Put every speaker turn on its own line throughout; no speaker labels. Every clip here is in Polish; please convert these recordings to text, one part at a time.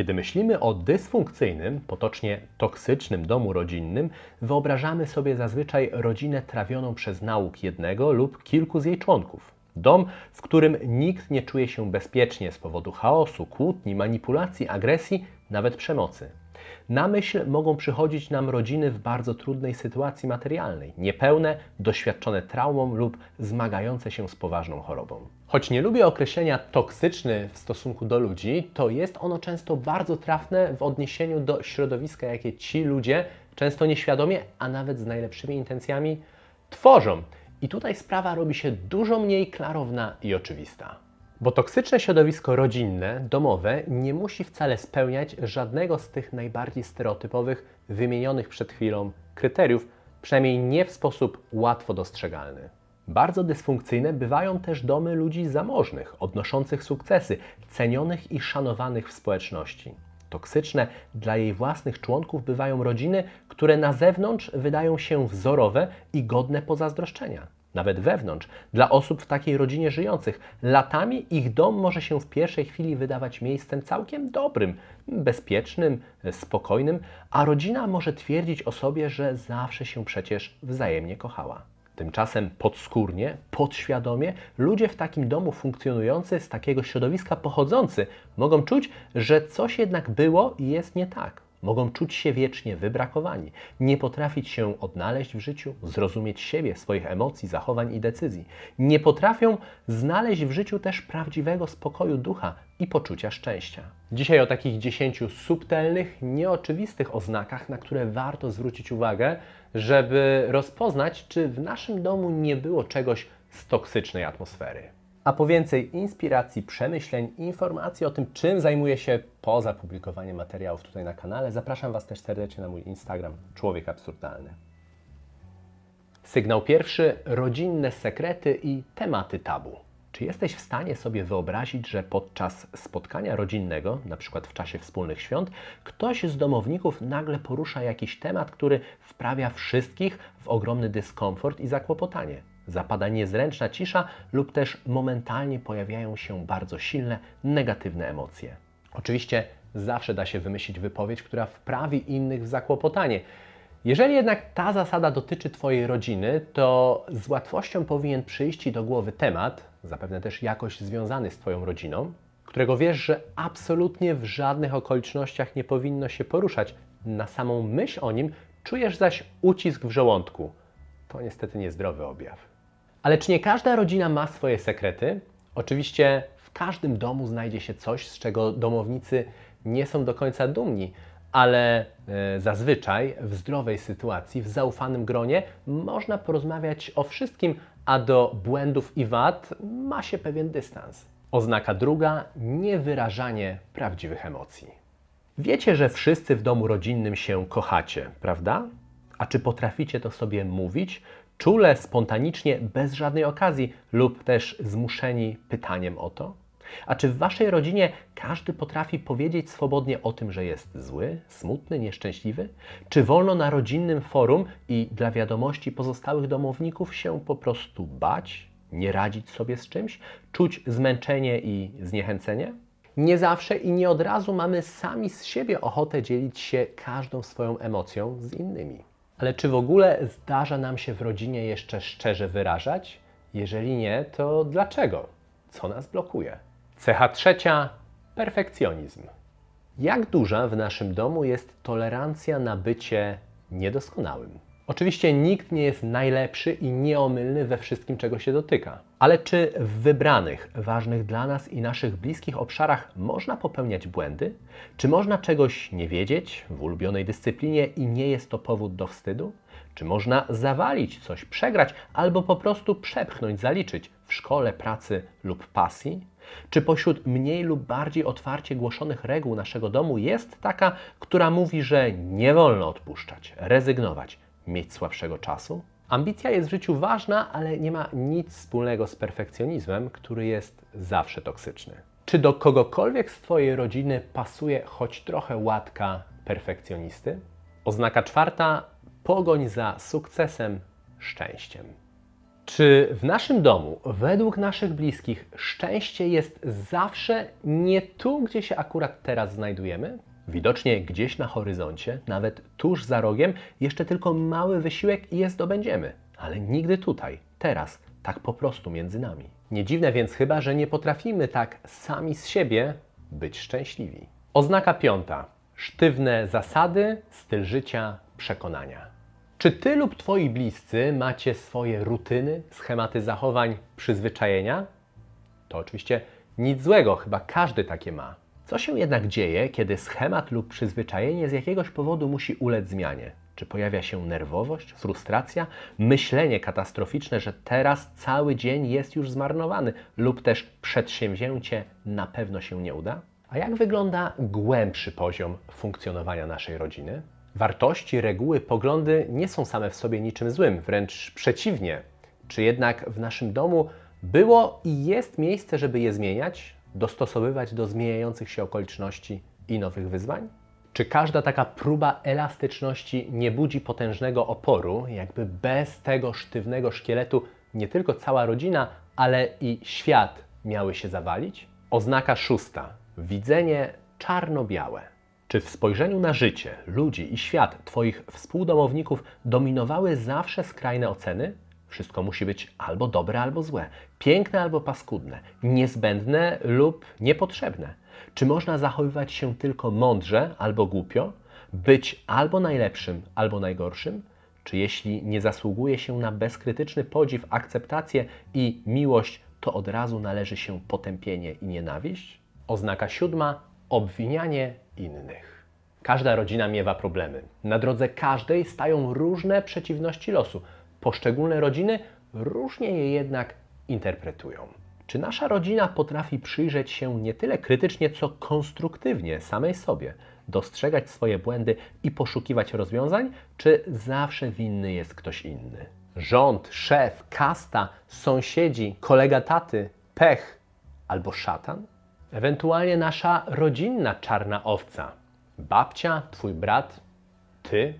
Kiedy myślimy o dysfunkcyjnym, potocznie toksycznym domu rodzinnym, wyobrażamy sobie zazwyczaj rodzinę trawioną przez nauk jednego lub kilku z jej członków. Dom, w którym nikt nie czuje się bezpiecznie z powodu chaosu, kłótni, manipulacji, agresji, nawet przemocy. Na myśl mogą przychodzić nam rodziny w bardzo trudnej sytuacji materialnej, niepełne, doświadczone traumą lub zmagające się z poważną chorobą. Choć nie lubię określenia toksyczny w stosunku do ludzi, to jest ono często bardzo trafne w odniesieniu do środowiska, jakie ci ludzie, często nieświadomie, a nawet z najlepszymi intencjami, tworzą. I tutaj sprawa robi się dużo mniej klarowna i oczywista. Bo toksyczne środowisko rodzinne, domowe nie musi wcale spełniać żadnego z tych najbardziej stereotypowych, wymienionych przed chwilą kryteriów, przynajmniej nie w sposób łatwo dostrzegalny. Bardzo dysfunkcyjne bywają też domy ludzi zamożnych, odnoszących sukcesy, cenionych i szanowanych w społeczności. Toksyczne dla jej własnych członków bywają rodziny, które na zewnątrz wydają się wzorowe i godne pozazdroszczenia nawet wewnątrz, dla osób w takiej rodzinie żyjących. Latami ich dom może się w pierwszej chwili wydawać miejscem całkiem dobrym, bezpiecznym, spokojnym, a rodzina może twierdzić o sobie, że zawsze się przecież wzajemnie kochała. Tymczasem podskórnie, podświadomie ludzie w takim domu funkcjonujący, z takiego środowiska pochodzący, mogą czuć, że coś jednak było i jest nie tak. Mogą czuć się wiecznie wybrakowani, nie potrafić się odnaleźć w życiu, zrozumieć siebie, swoich emocji, zachowań i decyzji. Nie potrafią znaleźć w życiu też prawdziwego spokoju ducha i poczucia szczęścia. Dzisiaj o takich dziesięciu subtelnych, nieoczywistych oznakach, na które warto zwrócić uwagę, żeby rozpoznać, czy w naszym domu nie było czegoś z toksycznej atmosfery. A po więcej inspiracji, przemyśleń informacji o tym, czym zajmuję się poza publikowaniem materiałów tutaj na kanale, zapraszam Was też serdecznie na mój Instagram Człowiek Absurdalny. Sygnał pierwszy: rodzinne sekrety i tematy tabu. Czy jesteś w stanie sobie wyobrazić, że podczas spotkania rodzinnego, na przykład w czasie wspólnych świąt, ktoś z domowników nagle porusza jakiś temat, który wprawia wszystkich w ogromny dyskomfort i zakłopotanie? Zapada niezręczna cisza lub też momentalnie pojawiają się bardzo silne negatywne emocje. Oczywiście zawsze da się wymyślić wypowiedź, która wprawi innych w zakłopotanie. Jeżeli jednak ta zasada dotyczy Twojej rodziny, to z łatwością powinien przyjść Ci do głowy temat, zapewne też jakoś związany z Twoją rodziną, którego wiesz, że absolutnie w żadnych okolicznościach nie powinno się poruszać. Na samą myśl o nim czujesz zaś ucisk w żołądku. To niestety niezdrowy objaw. Ale czy nie każda rodzina ma swoje sekrety? Oczywiście w każdym domu znajdzie się coś, z czego domownicy nie są do końca dumni, ale e, zazwyczaj w zdrowej sytuacji, w zaufanym gronie można porozmawiać o wszystkim, a do błędów i wad ma się pewien dystans. Oznaka druga niewyrażanie prawdziwych emocji. Wiecie, że wszyscy w domu rodzinnym się kochacie, prawda? A czy potraficie to sobie mówić? Czule, spontanicznie, bez żadnej okazji lub też zmuszeni pytaniem o to? A czy w Waszej rodzinie każdy potrafi powiedzieć swobodnie o tym, że jest zły, smutny, nieszczęśliwy? Czy wolno na rodzinnym forum i dla wiadomości pozostałych domowników się po prostu bać, nie radzić sobie z czymś, czuć zmęczenie i zniechęcenie? Nie zawsze i nie od razu mamy sami z siebie ochotę dzielić się każdą swoją emocją z innymi. Ale czy w ogóle zdarza nam się w rodzinie jeszcze szczerze wyrażać? Jeżeli nie, to dlaczego? Co nas blokuje? Cecha trzecia perfekcjonizm. Jak duża w naszym domu jest tolerancja na bycie niedoskonałym? Oczywiście nikt nie jest najlepszy i nieomylny we wszystkim, czego się dotyka. Ale czy w wybranych, ważnych dla nas i naszych bliskich obszarach można popełniać błędy? Czy można czegoś nie wiedzieć w ulubionej dyscyplinie i nie jest to powód do wstydu? Czy można zawalić coś, przegrać albo po prostu przepchnąć, zaliczyć w szkole, pracy lub pasji? Czy pośród mniej lub bardziej otwarcie głoszonych reguł naszego domu jest taka, która mówi, że nie wolno odpuszczać, rezygnować, mieć słabszego czasu? Ambicja jest w życiu ważna, ale nie ma nic wspólnego z perfekcjonizmem, który jest zawsze toksyczny. Czy do kogokolwiek z Twojej rodziny pasuje choć trochę łatka perfekcjonisty? Oznaka czwarta pogoń za sukcesem, szczęściem. Czy w naszym domu, według naszych bliskich, szczęście jest zawsze nie tu, gdzie się akurat teraz znajdujemy? Widocznie gdzieś na horyzoncie, nawet tuż za rogiem, jeszcze tylko mały wysiłek i je zdobędziemy. Ale nigdy tutaj, teraz, tak po prostu między nami. Nie dziwne więc chyba, że nie potrafimy tak sami z siebie być szczęśliwi. Oznaka piąta. Sztywne zasady, styl życia, przekonania. Czy ty lub twoi bliscy macie swoje rutyny, schematy zachowań, przyzwyczajenia? To oczywiście nic złego, chyba każdy takie ma. Co się jednak dzieje, kiedy schemat lub przyzwyczajenie z jakiegoś powodu musi ulec zmianie? Czy pojawia się nerwowość, frustracja, myślenie katastroficzne, że teraz cały dzień jest już zmarnowany, lub też przedsięwzięcie na pewno się nie uda? A jak wygląda głębszy poziom funkcjonowania naszej rodziny? Wartości, reguły, poglądy nie są same w sobie niczym złym, wręcz przeciwnie. Czy jednak w naszym domu było i jest miejsce, żeby je zmieniać, dostosowywać do zmieniających się okoliczności i nowych wyzwań? Czy każda taka próba elastyczności nie budzi potężnego oporu, jakby bez tego sztywnego szkieletu nie tylko cała rodzina, ale i świat miały się zawalić? Oznaka szósta. Widzenie czarno-białe. Czy w spojrzeniu na życie, ludzi i świat Twoich współdomowników dominowały zawsze skrajne oceny? Wszystko musi być albo dobre, albo złe, piękne albo paskudne, niezbędne lub niepotrzebne. Czy można zachowywać się tylko mądrze albo głupio? Być albo najlepszym, albo najgorszym? Czy jeśli nie zasługuje się na bezkrytyczny podziw, akceptację i miłość, to od razu należy się potępienie i nienawiść? Oznaka siódma obwinianie innych. Każda rodzina miewa problemy. Na drodze każdej stają różne przeciwności losu. Poszczególne rodziny różnie je jednak interpretują. Czy nasza rodzina potrafi przyjrzeć się nie tyle krytycznie, co konstruktywnie samej sobie, dostrzegać swoje błędy i poszukiwać rozwiązań, czy zawsze winny jest ktoś inny? Rząd, szef, kasta, sąsiedzi, kolega taty, pech albo szatan? Ewentualnie nasza rodzinna czarna owca. Babcia, twój brat, ty?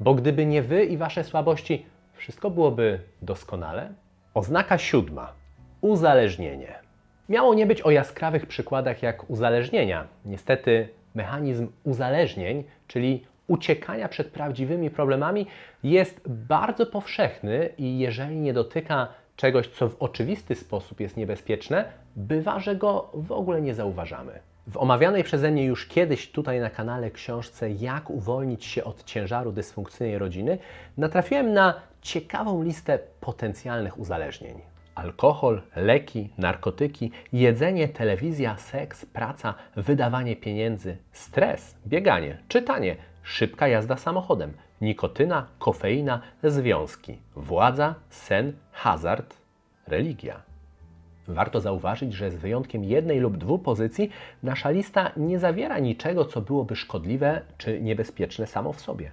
Bo gdyby nie wy i wasze słabości, wszystko byłoby doskonale? Oznaka siódma. Uzależnienie. Miało nie być o jaskrawych przykładach jak uzależnienia. Niestety mechanizm uzależnień, czyli uciekania przed prawdziwymi problemami, jest bardzo powszechny i jeżeli nie dotyka czegoś, co w oczywisty sposób jest niebezpieczne, bywa, że go w ogóle nie zauważamy. W omawianej przeze mnie już kiedyś tutaj na kanale książce Jak uwolnić się od ciężaru dysfunkcyjnej rodziny natrafiłem na ciekawą listę potencjalnych uzależnień. Alkohol, leki, narkotyki, jedzenie, telewizja, seks, praca, wydawanie pieniędzy, stres, bieganie, czytanie, szybka jazda samochodem, nikotyna, kofeina, związki, władza, sen, hazard, religia. Warto zauważyć, że z wyjątkiem jednej lub dwóch pozycji, nasza lista nie zawiera niczego, co byłoby szkodliwe czy niebezpieczne samo w sobie.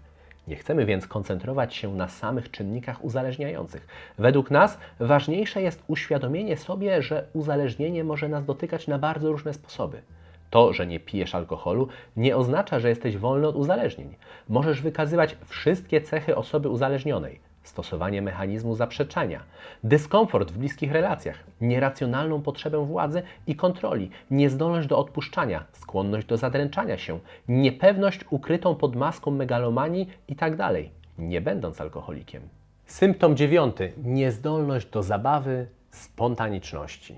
Nie chcemy więc koncentrować się na samych czynnikach uzależniających. Według nas ważniejsze jest uświadomienie sobie, że uzależnienie może nas dotykać na bardzo różne sposoby. To, że nie pijesz alkoholu, nie oznacza, że jesteś wolny od uzależnień. Możesz wykazywać wszystkie cechy osoby uzależnionej stosowanie mechanizmu zaprzeczania, dyskomfort w bliskich relacjach, nieracjonalną potrzebę władzy i kontroli, niezdolność do odpuszczania, skłonność do zadręczania się, niepewność ukrytą pod maską megalomanii itd., nie będąc alkoholikiem. Symptom dziewiąty niezdolność do zabawy, spontaniczności.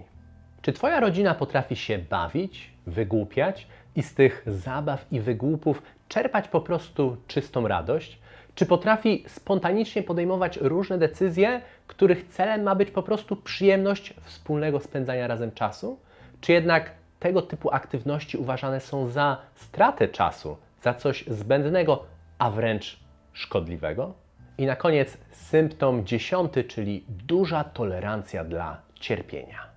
Czy Twoja rodzina potrafi się bawić, wygłupiać i z tych zabaw i wygłupów czerpać po prostu czystą radość? Czy potrafi spontanicznie podejmować różne decyzje, których celem ma być po prostu przyjemność wspólnego spędzania razem czasu? Czy jednak tego typu aktywności uważane są za stratę czasu, za coś zbędnego, a wręcz szkodliwego? I na koniec symptom dziesiąty, czyli duża tolerancja dla cierpienia.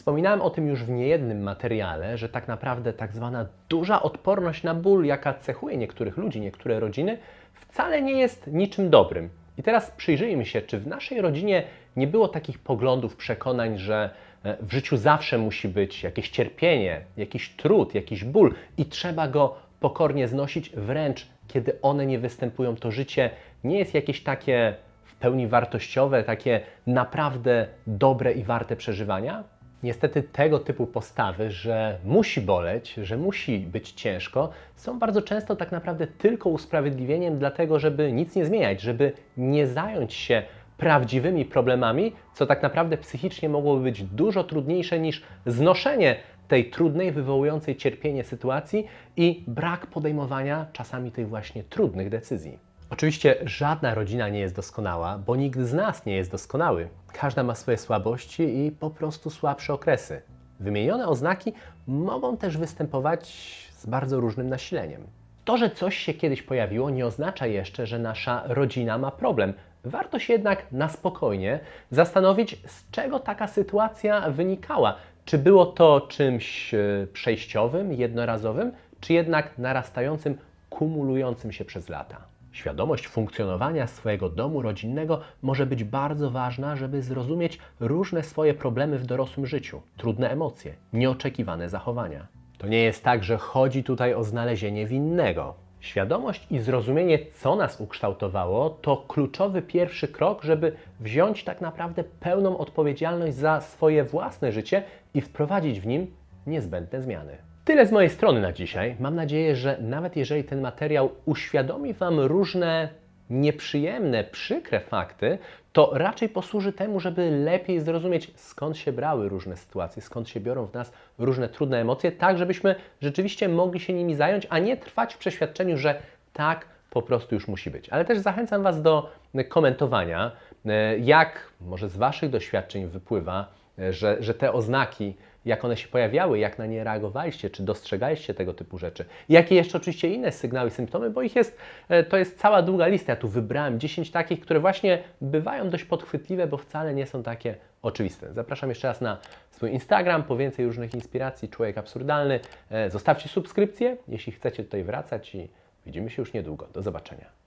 Wspominałem o tym już w niejednym materiale, że tak naprawdę tak zwana duża odporność na ból, jaka cechuje niektórych ludzi, niektóre rodziny, wcale nie jest niczym dobrym. I teraz przyjrzyjmy się, czy w naszej rodzinie nie było takich poglądów, przekonań, że e, w życiu zawsze musi być jakieś cierpienie, jakiś trud, jakiś ból i trzeba go pokornie znosić, wręcz kiedy one nie występują, to życie nie jest jakieś takie w pełni wartościowe, takie naprawdę dobre i warte przeżywania? Niestety tego typu postawy, że musi boleć, że musi być ciężko, są bardzo często tak naprawdę tylko usprawiedliwieniem dlatego, żeby nic nie zmieniać, żeby nie zająć się prawdziwymi problemami, co tak naprawdę psychicznie mogłoby być dużo trudniejsze niż znoszenie tej trudnej, wywołującej cierpienie sytuacji i brak podejmowania czasami tych właśnie trudnych decyzji. Oczywiście żadna rodzina nie jest doskonała, bo nikt z nas nie jest doskonały. Każda ma swoje słabości i po prostu słabsze okresy. Wymienione oznaki mogą też występować z bardzo różnym nasileniem. To, że coś się kiedyś pojawiło, nie oznacza jeszcze, że nasza rodzina ma problem. Warto się jednak na spokojnie zastanowić, z czego taka sytuacja wynikała. Czy było to czymś e, przejściowym, jednorazowym, czy jednak narastającym, kumulującym się przez lata. Świadomość funkcjonowania swojego domu rodzinnego może być bardzo ważna, żeby zrozumieć różne swoje problemy w dorosłym życiu, trudne emocje, nieoczekiwane zachowania. To nie jest tak, że chodzi tutaj o znalezienie winnego. Świadomość i zrozumienie, co nas ukształtowało, to kluczowy pierwszy krok, żeby wziąć tak naprawdę pełną odpowiedzialność za swoje własne życie i wprowadzić w nim niezbędne zmiany. Tyle z mojej strony na dzisiaj. Mam nadzieję, że nawet jeżeli ten materiał uświadomi Wam różne nieprzyjemne, przykre fakty, to raczej posłuży temu, żeby lepiej zrozumieć, skąd się brały różne sytuacje, skąd się biorą w nas różne trudne emocje, tak żebyśmy rzeczywiście mogli się nimi zająć, a nie trwać w przeświadczeniu, że tak po prostu już musi być. Ale też zachęcam Was do komentowania, e, jak może z Waszych doświadczeń wypływa, że, że te oznaki, jak one się pojawiały, jak na nie reagowaliście, czy dostrzegaliście tego typu rzeczy. Jakie jeszcze oczywiście inne sygnały symptomy, bo ich jest, e, to jest cała długa lista. Ja tu wybrałem 10 takich, które właśnie bywają dość podchwytliwe, bo wcale nie są takie oczywiste. Zapraszam jeszcze raz na swój Instagram po więcej różnych inspiracji. Człowiek absurdalny. E, Zostawcie subskrypcję, jeśli chcecie tutaj wracać i widzimy się już niedługo. Do zobaczenia.